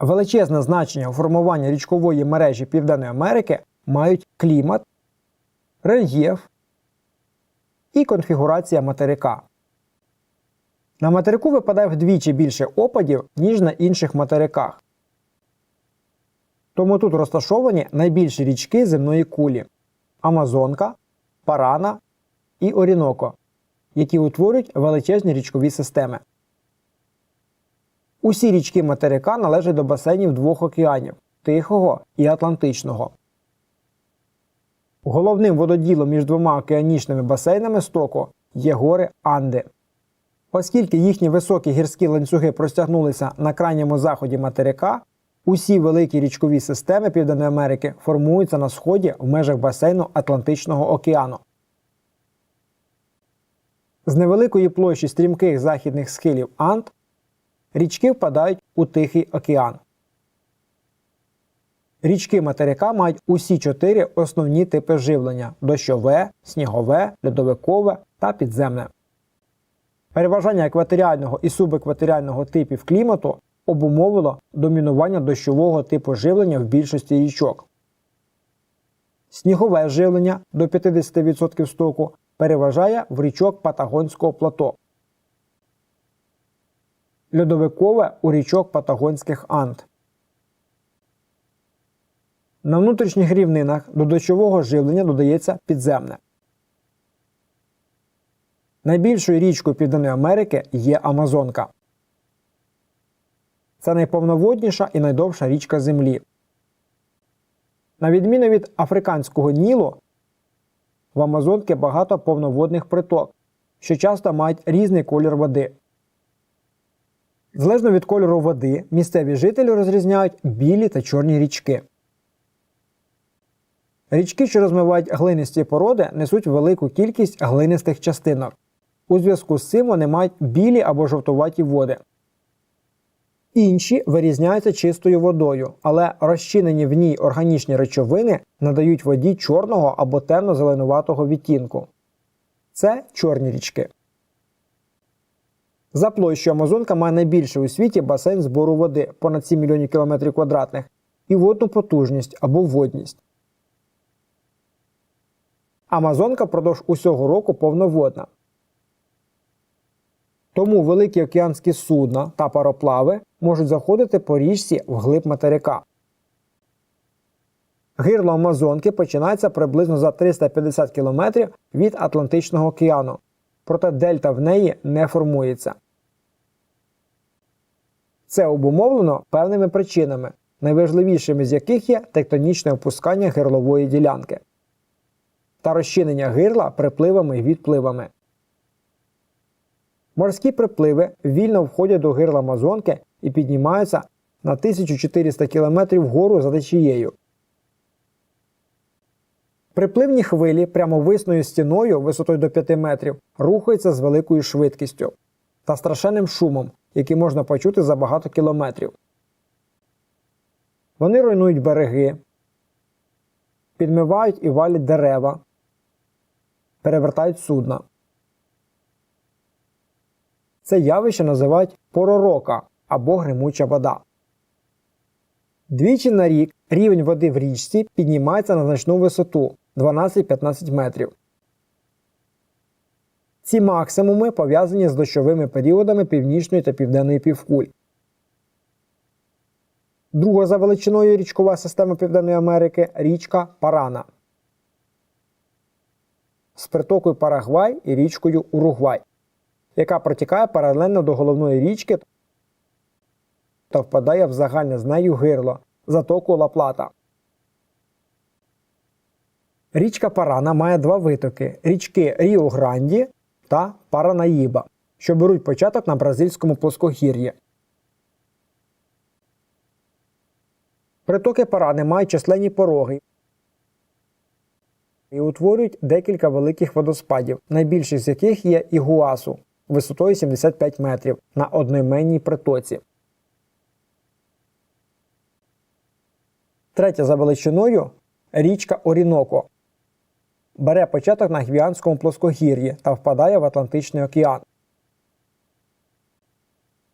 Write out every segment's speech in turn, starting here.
Величезне значення у формуванні річкової мережі Південної Америки мають клімат, рельєф і конфігурація материка. На материку випадає вдвічі більше опадів, ніж на інших материках. Тому тут розташовані найбільші річки земної кулі Амазонка, Парана і Оріноко, які утворюють величезні річкові системи. Усі річки материка належать до басейнів двох океанів Тихого і Атлантичного. Головним вододілом між двома океанічними басейнами стоку є гори Анди. Оскільки їхні високі гірські ланцюги простягнулися на крайньому заході материка, усі великі річкові системи Південної Америки формуються на сході в межах басейну Атлантичного океану. З невеликої площі стрімких західних схилів Анд річки впадають у Тихий океан. Річки материка мають усі чотири основні типи живлення дощове, снігове, льодовикове та підземне. Переважання екваторіального і субекваторіального типів клімату обумовило домінування дощового типу живлення в більшості річок. Снігове живлення до 50% стоку переважає в річок Патагонського плато. Льодовикове у річок Патагонських Анд. На внутрішніх рівнинах до дощового живлення додається підземне. Найбільшою річкою Південної Америки є Амазонка. Це найповноводніша і найдовша річка Землі. На відміну від африканського Нілу, в Амазонки багато повноводних приток, що часто мають різний колір води. Залежно від кольору води, місцеві жителі розрізняють білі та чорні річки. Річки, що розмивають глинисті породи, несуть велику кількість глинистих частинок. У зв'язку з цим вони мають білі або жовтуваті води. Інші вирізняються чистою водою, але розчинені в ній органічні речовини надають воді чорного або темно-зеленуватого відтінку. Це чорні річки. За площою Амазонка має найбільший у світі басейн збору води понад 7 мільйонів кілометрів квадратних і водну потужність або водність. Амазонка впродовж усього року повноводна. Тому великі океанські судна та пароплави можуть заходити по річці вглиб материка. Гирло Амазонки починається приблизно за 350 км від Атлантичного океану, проте дельта в неї не формується. Це обумовлено певними причинами, найважливішими з яких є тектонічне опускання гирлової ділянки та розчинення гирла припливами і відпливами. Морські припливи вільно входять до гирла Амазонки і піднімаються на 1400 км вгору за течією. Припливні хвилі прямовисною стіною висотою до 5 метрів рухаються з великою швидкістю та страшенним шумом, який можна почути за багато кілометрів. Вони руйнують береги, підмивають і валять дерева, перевертають судна. Це явище називають поророка або гримуча вода. Двічі на рік рівень води в річці піднімається на значну висоту 12-15 метрів. Ці максимуми пов'язані з дощовими періодами північної та південної півкуль. Друга за величиною річкова система Південної Америки річка Парана з притокою Парагвай і річкою Уругвай, яка протікає паралельно до головної річки та впадає в загальне з нею гирло затоку Ла-Плата. Річка Парана має два витоки річки Ріо-Гранді та Паранаїба, що беруть початок на бразильському плоскогір'ї. Притоки Парани мають численні пороги і утворюють декілька великих водоспадів, найбільший з яких є Ігуасу висотою 75 метрів на одноіменній притоці. Третя за величиною річка Оріноко. Бере початок на Гвіанському плоскогір'ї та впадає в Атлантичний океан.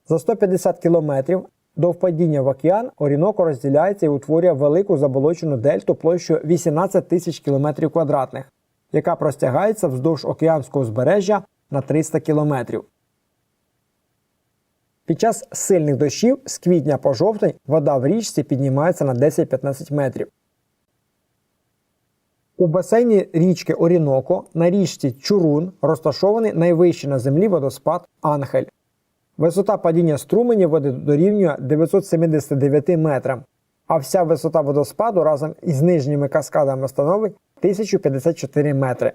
За 150 кілометрів До впадіння в океан Оріноко розділяється і утворює велику заболочену дельту площею 18 тисяч кілометрів квадратних, яка простягається вздовж океанського узбережжя на 300 кілометрів. Під час сильних дощів з квітня по жовтень вода в річці піднімається на 10-15 метрів. У басейні річки Оріноко на річці Чурун розташований найвищий на землі водоспад Анхель. Висота падіння струменів води дорівнює 979 метрам, а вся висота водоспаду разом із нижніми каскадами становить 1054 метри.